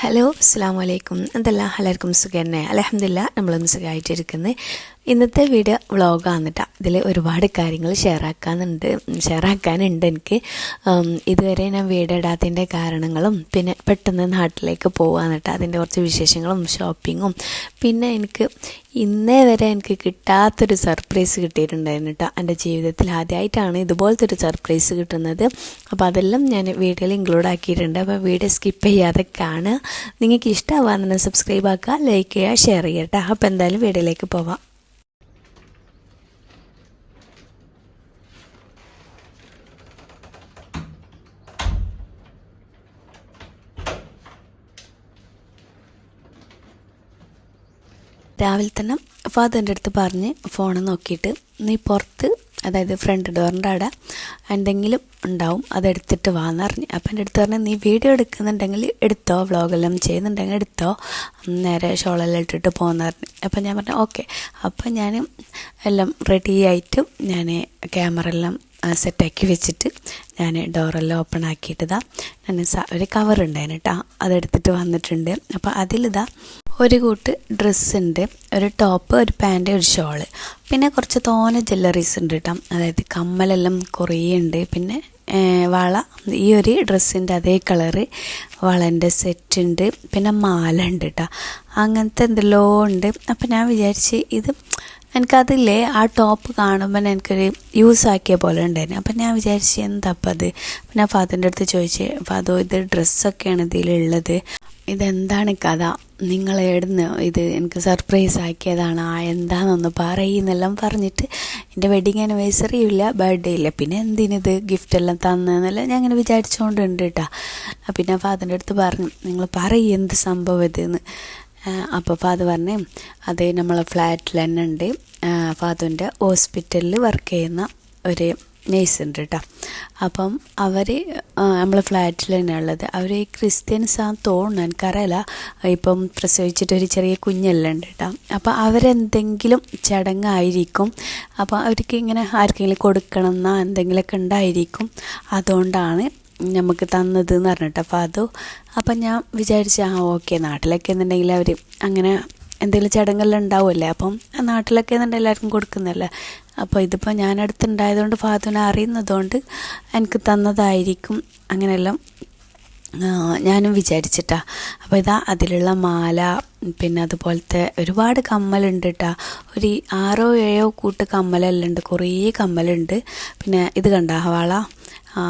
Hello അസ്സാം വലൈക്കും എന്തെല്ലാം? എല്ലാവർക്കും തന്നെ. അലഹമില്ല നമ്മളൊന്ന് സുഖമായിട്ടിരിക്കുന്നത് ഇന്നത്തെ വീഡിയോ വ്ളോഗാണ് ഇതിൽ ഒരുപാട് കാര്യങ്ങൾ ഷെയർ ആക്കാനുണ്ട് ഷെയർ ആക്കാനുണ്ട് എനിക്ക് ഇതുവരെ ഞാൻ വീഡിയോ ഇടാത്തതിന്റെ കാരണങ്ങളും പിന്നെ പെട്ടെന്ന് നാട്ടിലേക്ക് കേട്ടോ അതിന്റെ കുറച്ച് വിശേഷങ്ങളും ഷോപ്പിങ്ങും. പിന്നെ എനിക്ക് ഇന്നേ വരെ എനിക്ക് കിട്ടാത്തൊരു സർപ്രൈസ് കിട്ടിയിട്ടുണ്ടായിരുന്നു കേട്ടോ എന്റെ ജീവിതത്തിൽ ആദ്യമായിട്ടാണ് ഇതുപോലത്തെ ഒരു സർപ്രൈസ് കിട്ടുന്നത്. അപ്പോൾ അതെല്ലാം ഞാൻ വീഡിയോയിൽ ഇൻക്ലൂഡ് ആക്കിയിട്ടുണ്ട്. അപ്പോൾ വീഡിയോ സ്കിപ്പ് ചെയ്യാതെ കാണുക. നിങ്ങൾക്ക് ഇഷ്ടമാവാന്ന് സബ്സ്ക്രൈബ് ആക്കുക ലൈക്ക് ചെയ്യുക ഷെയർ ചെയ്യുക അപ്പോൾ എന്തായാലും വീഡിയോയിലേക്ക് പോവാം. രാവിലെ തന്നെ ഫാദറിന്റെ അടുത്ത് പറഞ്ഞ് ഫോൺ നോക്കിയിട്ട് നീ പുറത്ത് അതായത് ഫ്രണ്ട് ഡോറിന്റെ അവിടെ എന്തെങ്കിലും ഉണ്ടാവും അതെടുത്തിട്ട് വാന്ന് പറഞ്ഞു. അപ്പം എന്റെ അടുത്ത് പറഞ്ഞു നീ വീഡിയോ എടുക്കുന്നുണ്ടെങ്കിൽ എടുത്തോ വ്ളോഗെല്ലാം ചെയ്യുന്നുണ്ടെങ്കിൽ എടുത്തോ നേരെ ഷോളെല്ലാം ഇട്ടിട്ട് പോകുന്ന പറഞ്ഞു. അപ്പം ഞാൻ പറഞ്ഞു ഓക്കെ. അപ്പം ഞാൻ എല്ലാം റെഡി ആയിട്ട് ഞാൻ ക്യാമറ എല്ലാം സെറ്റാക്കി വെച്ചിട്ട് ഞാൻ ഡോറെല്ലാം ഓപ്പൺ ആക്കിയിട്ടതാ. ഞാൻ ഒരു കവർ ഉണ്ടായിരുന്നു അതെടുത്തിട്ട് വന്നിട്ടുണ്ട്. അപ്പോൾ അതിലിതാ ഒരു കൂട്ട് ഡ്രസ്സ് ഉണ്ട് ഒരു ടോപ്പ് ഒരു പാന്റ് ഒരു ഷോൾ പിന്നെ കുറച്ച് തോന ജ്വല്ലറീസ് ഉണ്ട് കേട്ടോ അതായത് കമ്മലെല്ലാം കുറേ ഉണ്ട്. പിന്നെ വള ഈ ഒരു ഡ്രസ്സിന്റെ അതേ കളറ് വളന്റെ സെറ്റ് ഉണ്ട് പിന്നെ മാല ഉണ്ട് കേട്ടോ അങ്ങനത്തെ എന്തെല്ലോ ഉണ്ട്. അപ്പം ഞാൻ വിചാരിച്ച് ഇത് എനിക്കതില്ലേ ആ ടോപ്പ് കാണുമ്പോൾ എനിക്കൊരു യൂസ് ആക്കിയ പോലെ ഉണ്ടായിരുന്നു. അപ്പം ഞാൻ വിചാരിച്ചു എന്താ അപ്പം അത്? അപ്പം ഞാൻ ഫാദറിന്റെ അടുത്ത് ചോദിച്ചു ഫാദോ ഇത് ഡ്രസ്സൊക്കെയാണ് ഇതിലുള്ളത് ഇതെന്താണ് കഥ? നിങ്ങൾ എവിടുന്ന് ഇത് എനിക്ക് സർപ്രൈസ് ആക്കിയതാണ്? ആ എന്താണെന്നൊന്ന് പറയുന്നെല്ലാം പറഞ്ഞിട്ട് എന്റെ വെഡിങ് ആനിവേഴ്സറി ഇല്ല ബർത്ത്ഡേ ഇല്ല. പിന്നെ എന്തിനിത്? ഗിഫ്റ്റ് എല്ലാം തന്നെന്നെല്ലാം ഞാൻ ഇങ്ങനെ വിചാരിച്ചുകൊണ്ടുണ്ട് കേട്ടോ പിന്നെ ഫാദറിന്റെ അടുത്ത് പറഞ്ഞു നിങ്ങൾ പറയും എന്ത് സംഭവം ഇതെന്ന്? അപ്പോൾ ഫാദർ പറഞ്ഞേ അത് നമ്മളെ ഫ്ലാറ്റിൽ തന്നെ ഉണ്ട്. ഫാദറിന്റെ ഹോസ്പിറ്റലിൽ വർക്ക് ചെയ്യുന്ന ഒരു നേഴ്സ് ഉണ്ട് കേട്ടോ അപ്പം അവർ നമ്മളെ ഫ്ലാറ്റിൽ തന്നെ ഉള്ളത്. അവർ ക്രിസ്ത്യൻസ് ആണെന്ന് തോന്നുന്നു എനിക്കറിയില്ല. ഇപ്പം പ്രസവിച്ചിട്ട് ഒരു ചെറിയ കുഞ്ഞെല്ലാം ഉണ്ട് കേട്ടോ അപ്പോൾ അവരെന്തെങ്കിലും ചടങ്ങായിരിക്കും. അപ്പോൾ അവർക്ക് ഇങ്ങനെ ആർക്കെങ്കിലും കൊടുക്കണം എന്നാ എന്തെങ്കിലുമൊക്കെ ഉണ്ടായിരിക്കും. അതുകൊണ്ടാണ് നമുക്ക് തന്നത് എന്ന് പറഞ്ഞിട്ട് അപ്പോൾ അത് അപ്പം ഞാൻ വിചാരിച്ചു ആ ഓക്കെ നാട്ടിലൊക്കെ എന്നുണ്ടെങ്കിൽ അവർ അങ്ങനെ എന്തെങ്കിലും ചടങ്ങെല്ലാം ഉണ്ടാവുമല്ലേ അപ്പം നാട്ടിലൊക്കെ എന്നുണ്ടെങ്കിൽ എല്ലാവർക്കും കൊടുക്കുന്നല്ലേ അപ്പോൾ ഇതിപ്പോൾ ഞാൻ അടുത്തുണ്ടായതുകൊണ്ട് ഫാദുവിനെ അറിയുന്നതുകൊണ്ട് എനിക്ക് തന്നതായിരിക്കും അങ്ങനെയെല്ലാം ഞാനും വിചാരിച്ചിട്ടാ. അപ്പോൾ ഇതാ അതിലുള്ള മാല പിന്നെ അതുപോലത്തെ ഒരുപാട് കമ്മലുണ്ട് കേട്ടോ ഒരു ആറോ ഏഴോ കൂട്ട് കമ്മലെല്ലാം ഉണ്ട്. കുറേ കമ്മലുണ്ട്. പിന്നെ ഇത് കണ്ട വള ആ,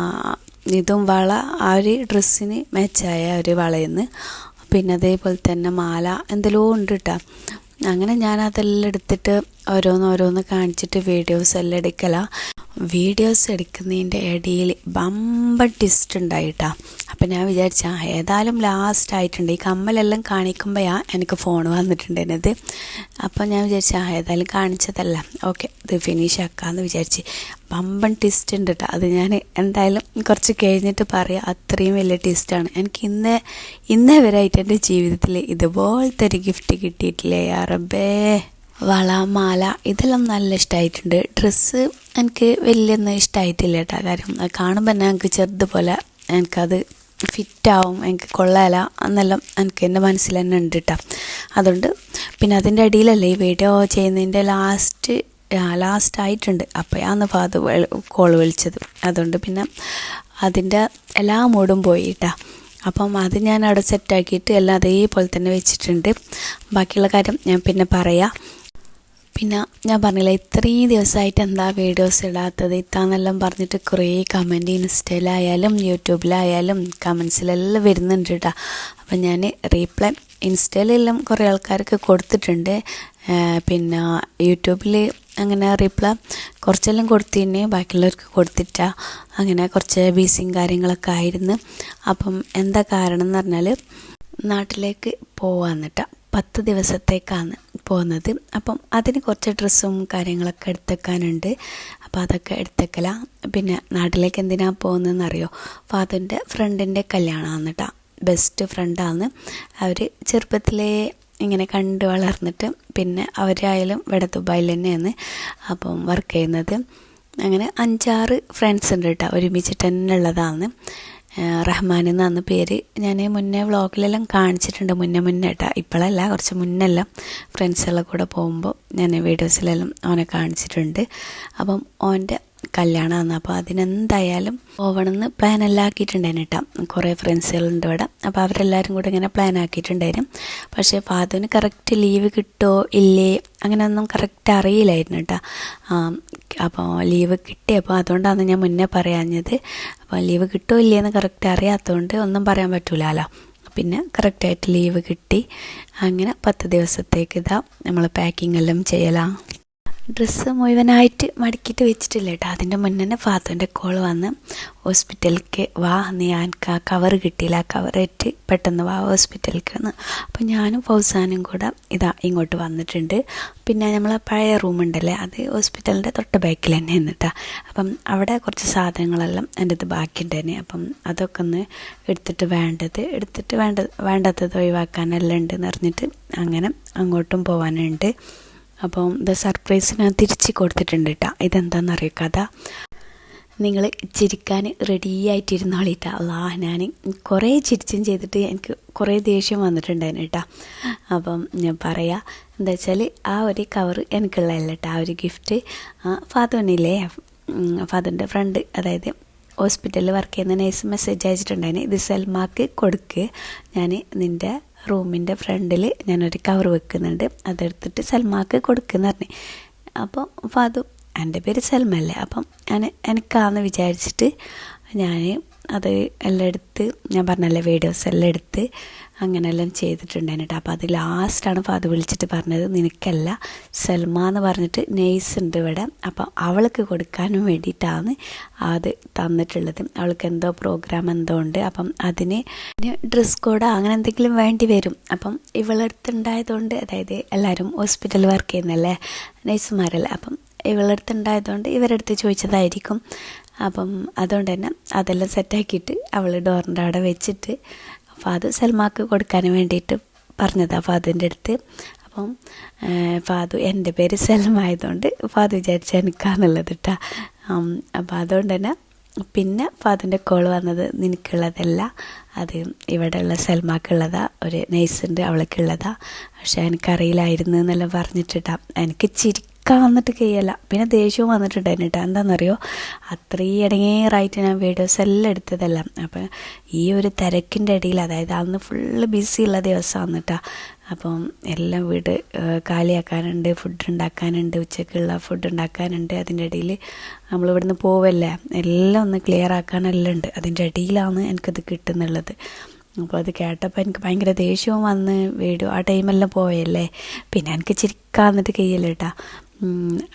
ഇതും വള ആ ഒരു ഡ്രസ്സിന് മാച്ചായ ഒരു വളയെന്ന്. പിന്നെ അതേപോലെ തന്നെ മാല എന്തെല്ലോ ഉണ്ട് കേട്ടോ അങ്ങനെ ഞാൻ അതെല്ലാം എടുത്തിട്ട് ഓരോന്ന് ഓരോന്ന് കാണിച്ചിട്ട് വീഡിയോസ് എല്ലാം എടുക്കല. വീഡിയോസ് എടുക്കുന്നതിന്റെ ഇടയിൽ ബമ്പ ട്വിസ്റ്റ് ഉണ്ടായിട്ടാ. അപ്പം ഞാൻ വിചാരിച്ച ഏതായാലും ലാസ്റ്റ് ആയിട്ടുണ്ട്. ഈ കമ്മലെല്ലാം കാണിക്കുമ്പോഴാണ് എനിക്ക് ഫോൺ വന്നിട്ടുണ്ട് വന്നിട്ടുണ്ടായിരുന്നത്. അപ്പം ഞാൻ വിചാരിച്ച ഏതായാലും കാണിച്ചതല്ല. ഓക്കെ ഇത് ഫിനിഷ് ആക്കാമെന്ന് വിചാരിച്ച്. ബമ്പൻ ട്വിസ്റ്റ് ഉണ്ട് കേട്ടോ അത് ഞാൻ എന്തായാലും കുറച്ച് കഴിഞ്ഞിട്ട് പറയാം. അത്രയും വലിയ ട്വിസ്റ്റാണ് എനിക്ക് ഇന്ന് ഇന്നേ വരെ ആയിട്ട് എന്റെ ജീവിതത്തിൽ ഇതുപോലത്തെ ഒരു ഗിഫ്റ്റ് കിട്ടിയിട്ടില്ലേ യാ റബ്ബേ. വള മാല ഇതെല്ലാം നല്ല ഇഷ്ടമായിട്ടുണ്ട് ഡ്രസ്സ് എനിക്ക് വലിയൊന്നും ഇഷ്ടമായിട്ടില്ല കേട്ടോ. കാര്യം കാണുമ്പോൾ തന്നെ എനിക്ക് ചെറുതുപോലെ എനിക്കത് ഫിറ്റാവും എനിക്ക് കൊള്ളാല എന്നെല്ലാം എനിക്ക് എന്റെ മനസ്സിൽ തന്നെ ഉണ്ട് കേട്ടോ. അതുകൊണ്ട് പിന്നെ അതിന്റെ അടിയിലല്ലേ ഈ വീഡിയോ ചെയ്യുന്നതിന്റെ ലാസ്റ്റ് ലാസ്റ്റ് ആയിട്ടുണ്ട്. അപ്പോഴാണ് ഫാദർ കോൾ വിളിച്ചത്. അതുകൊണ്ട് പിന്നെ അതിന്റെ എല്ലാ മൂടും പോയി കേട്ടോ. അപ്പം അത് ഞാൻ അവിടെ സെറ്റാക്കിയിട്ട് എല്ലാം അതേപോലെ തന്നെ വെച്ചിട്ടുണ്ട്. ബാക്കിയുള്ള കാര്യം ഞാൻ പിന്നെ പറയാം. പിന്നെ ഞാൻ പറഞ്ഞില്ല ഇത്രയും ദിവസമായിട്ട് എന്താ വീഡിയോസ് ഇടാത്തത്? ഇത്താന്നെല്ലാം പറഞ്ഞിട്ട് കുറേ കമന്റ് ഇൻസ്റ്റയിലായാലും യൂട്യൂബിലായാലും കമൻസിലെല്ലാം വരുന്നുണ്ട് കേട്ടോ അപ്പം ഞാൻ റീപ്ലൈ ഇൻസ്റ്റയിലെല്ലാം കുറേ ആൾക്കാർക്ക് കൊടുത്തിട്ടുണ്ട്. പിന്നെ യൂട്യൂബിൽ അങ്ങനെ റീപ്ലൈ കുറച്ചെല്ലാം കൊടുത്തിന് ബാക്കിയുള്ളവർക്ക് കൊടുത്തിട്ട. അങ്ങനെ കുറച്ച് ബിസിയും കാര്യങ്ങളൊക്കെ ആയിരുന്നു. അപ്പം എന്താ കാരണം എന്ന് പറഞ്ഞാൽ നാട്ടിലേക്ക് പോവാന്നിട്ട പത്ത് ദിവസത്തേക്കാണ്. പോകുന്നത് അപ്പം അതിന് കുറച്ച് ഡ്രസ്സും കാര്യങ്ങളൊക്കെ എടുത്തേക്കാനുണ്ട്. അപ്പോൾ അതൊക്കെ എടുത്തേക്കല. പിന്നെ നാട്ടിലേക്ക് എന്തിനാണ് പോകുന്നതെന്ന് അറിയോ ഫാദറിന്റെ ഫ്രണ്ടിന്റെ കല്യാണമാണ് ബെസ്റ്റ് ഫ്രണ്ടാണ് അവർ ചെറുപ്പത്തിലേ ഇങ്ങനെ കണ്ട് വളർന്നിട്ട് പിന്നെ അവരായാലും ഇവിടെ ദുബായിൽ തന്നെയാണ് അപ്പം വർക്ക് ചെയ്യുന്നത്. അങ്ങനെ അഞ്ചാറ് ഫ്രണ്ട്സ് ഉണ്ട് കേട്ടോ ഒരുമിച്ചിട്ട് തന്നെ ഉള്ളതാണ് റഹ്മാൻ എന്നാണ് പേര്. ഞാൻ മുന്നേ വ്ളോഗിലെല്ലാം കാണിച്ചിട്ടുണ്ട്. മുന്നേ മുന്നേ കേട്ടോ ഇപ്പോഴല്ല കുറച്ച് മുന്നെല്ലാം ഫ്രണ്ട്സുകളുടെ കൂടെ പോകുമ്പോൾ ഞാൻ വീഡിയോസിലെല്ലാം അവനെ കാണിച്ചിട്ടുണ്ട്. അപ്പം ഓന്റെ കല്യാണമാണ്. അപ്പോൾ അതിനെന്തായാലും പോകണമെന്ന് പ്ലാൻ എല്ലാം ആക്കിയിട്ടുണ്ടായിരുന്നു കേട്ടോ. കുറേ ഫ്രണ്ട്സുകളുണ്ട് ഇവിടെ. അപ്പോൾ അവരെല്ലാവരും കൂടെ ഇങ്ങനെ പ്ലാൻ ആക്കിയിട്ടുണ്ടായിരുന്നു പക്ഷേ ഫാദുവിന് കറക്റ്റ് ലീവ് കിട്ടോ ഇല്ലേ? അങ്ങനെയൊന്നും കറക്റ്റ് അറിയില്ലായിരുന്നു കേട്ടോ. അപ്പോൾ ലീവ് കിട്ടിയപ്പോൾ അതുകൊണ്ടാണ് ഞാൻ മുന്നേ പറയാഞ്ഞത്. അപ്പോൾ ലീവ് കിട്ടുമോ ഇല്ലയെന്ന് കറക്റ്റ് അറിയാത്തതുകൊണ്ട് ഒന്നും പറയാൻ പറ്റൂലല്ലോ പിന്നെ കറക്റ്റായിട്ട് ലീവ് കിട്ടി. അങ്ങനെ പത്ത് ദിവസത്തേക്ക് ഇതാ നമ്മൾ പാക്കിംഗ് എല്ലാം ചെയ്യലാം. ഡ്രസ്സ് മുഴുവനായിട്ട് മടക്കിയിട്ട് വെച്ചിട്ടില്ല കേട്ടോ. അതിന്റെ മുന്നേ തന്നെ ഫാത്തുവിന്റെ കോൾ വന്ന് ഹോസ്പിറ്റലിലേക്ക് വാ നീ എനിക്ക് ആ കവർ കിട്ടിയില്ല. ആ കവറേറ്റ് പെട്ടെന്ന് വാ ഹോസ്പിറ്റലിലേക്ക് എന്ന് അപ്പോൾ ഞാനും ഫൗസാനും കൂടെ ഇതാ ഇങ്ങോട്ട് വന്നിട്ടുണ്ട്. പിന്നെ നമ്മളെ പഴയ റൂമുണ്ടല്ലേ അത് ഹോസ്പിറ്റലിന്റെ തൊട്ട ബാക്കിൽ തന്നെ എന്നിട്ടാ അപ്പം അവിടെ കുറച്ച് സാധനങ്ങളെല്ലാം എന്റെ ഇത് ബാക്കിയുണ്ടായിരുന്നു അപ്പം അതൊക്കെ ഒന്ന് എടുത്തിട്ട് വേണ്ടത് എടുത്തിട്ട് വേണ്ട വേണ്ടാത്തത് ഒഴിവാക്കാനെല്ലാം ഉണ്ട് എന്ന് പറഞ്ഞിട്ട് അങ്ങനെ അങ്ങോട്ടും പോകാനുണ്ട് അപ്പം ദ സർപ്രൈസിന് തിരിച്ച് കൊടുത്തിട്ടുണ്ട് കേട്ടോ ഇതെന്താണെന്നറിയോ കഥ? നിങ്ങൾ ചിരിക്കാൻ റെഡി ആയിട്ടിരുന്നോളിട്ടാ അല്ലാ ഞാൻ കുറേ ചിരിച്ചും ചെയ്തിട്ട് എനിക്ക് കുറേ ദേഷ്യം വന്നിട്ടുണ്ടായിരുന്നു കേട്ടോ അപ്പം ഞാൻ പറയാം എന്താ വെച്ചാൽ ആ ഒരു കവർ എനിക്കുള്ളതല്ല കേട്ടോ ആ ഒരു ഗിഫ്റ്റ് ഫാദറിനില്ലേ ഫാദറിന്റെ ഫ്രണ്ട് അതായത് ഹോസ്പിറ്റലിൽ വർക്ക് ചെയ്യുന്ന നഴ്സ് മെസ്സേജ് അയച്ചിട്ടുണ്ടായിരുന്നു ഇത് സൽമാക്ക് കൊടുക്ക്. ഞാൻ നിന്റെ റൂമിന്റെ ഫ്രണ്ടിൽ ഞാനൊരു കവർ വെക്കുന്നുണ്ട്. അതെടുത്തിട്ട് സൽമാക്ക് കൊടുക്കുന്ന പറഞ്ഞു. അപ്പോൾ ഫാദു എന്റെ പേര് സൽമല്ലേ അപ്പം ഞാൻ എനിക്കാന്ന് വിചാരിച്ചിട്ട് ഞാൻ അത് എല്ലാം എടുത്ത് ഞാൻ പറഞ്ഞല്ലേ വീഡിയോസ് എല്ലാം എടുത്ത് അങ്ങനെയെല്ലാം ചെയ്തിട്ടുണ്ടായിരുന്നു കേട്ടോ അപ്പോൾ അത് ലാസ്റ്റാണ് ഫാദർ വിളിച്ചിട്ട് പറഞ്ഞത് നിനക്കല്ല സൽമ എന്ന് പറഞ്ഞിട്ട് നെയ്സ് ഉണ്ട് ഇവിടെ. അപ്പം അവൾക്ക് കൊടുക്കാനും വേണ്ടിയിട്ടാണ് അത് തന്നിട്ടുള്ളത്. അവൾക്ക് എന്തോ പ്രോഗ്രാം എന്തോ ഉണ്ട്. അപ്പം അതിന് ഡ്രസ് കോഡ് അങ്ങനെ എന്തെങ്കിലും വേണ്ടി വരും. അപ്പം ഇവളടുത്തുണ്ടായതുകൊണ്ട് അതായത് എല്ലാവരും ഹോസ്പിറ്റൽ വർക്ക് ചെയ്യുന്നല്ലേ നഴ്സുമാരല്ലേ അപ്പം ഇവളടുത്തുണ്ടായതുകൊണ്ട് ഇവരടുത്ത് ചോദിച്ചതായിരിക്കും. അപ്പം അതുകൊണ്ട് തന്നെ അതെല്ലാം സെറ്റാക്കിയിട്ട് അവൾ ഡോറിന്റെ അവിടെ വെച്ചിട്ട് ഫാദർ സൽമാക്ക് കൊടുക്കാൻ വേണ്ടിയിട്ട് പറഞ്ഞതാണ് ഫാദറിന്റെ അടുത്ത്. അപ്പം ഫാദു എന്റെ പേര് സൽമ ആയതുകൊണ്ട് ഫാദു വിചാരിച്ച എനിക്കാണുള്ളത് കേട്ടോ അപ്പോൾ അതുകൊണ്ട് തന്നെ പിന്നെ ഫാദറിന്റെ കോൾ വന്നത് നിനക്കുള്ളതല്ല. അത് ഇവിടെയുള്ള സൽമാക്കുള്ളതാ. ഒരു നഴ്സുണ്ട് അവൾക്കുള്ളതാ. പക്ഷെ എനിക്കറിയില്ലായിരുന്നു എന്നെല്ലാം പറഞ്ഞിട്ടിട്ടാ എനിക്ക് ചിരി വന്നിട്ട് കഴിയല്ല പിന്നെ ദേഷ്യവും വന്നിട്ടുണ്ടായിരുന്നു കേട്ടോ എന്താണെന്നറിയോ അത്രയും ഇടങ്ങേറായിട്ട് ഞാൻ വീഡിയോസ് എല്ലാം എടുത്തതല്ല. അപ്പം ഈ ഒരു തിരക്കിന്റെ ഇടയിൽ അതായത് അന്ന് ഫുള്ള് ബിസിയുള്ള ദിവസമാണ് കേട്ടോ അപ്പം എല്ലാം വീട് കാലിയാക്കാനുണ്ട് ഫുഡ് ഉണ്ടാക്കാനുണ്ട് ഉച്ചക്കുള്ള ഫുഡ് ഉണ്ടാക്കാനുണ്ട്. അതിന്റെ ഇടയിൽ നമ്മൾ ഇവിടുന്ന് പോവല്ലേ? എല്ലാം ഒന്ന് ക്ലിയർ ആക്കാനെല്ലാം ഉണ്ട്. അതിന്റെ ഇടയിലാണ് എനിക്കത് കിട്ടുന്നുള്ളത്. അപ്പോൾ അത് കേട്ടപ്പോൾ എനിക്ക് ഭയങ്കര ദേഷ്യവും വന്ന് വീഡിയോ ആ ടൈമെല്ലാം പോയല്ലേ? പിന്നെ എനിക്ക് ചിരിക്കാന്നിട്ട് കഴിയല്ലേ കേട്ടാ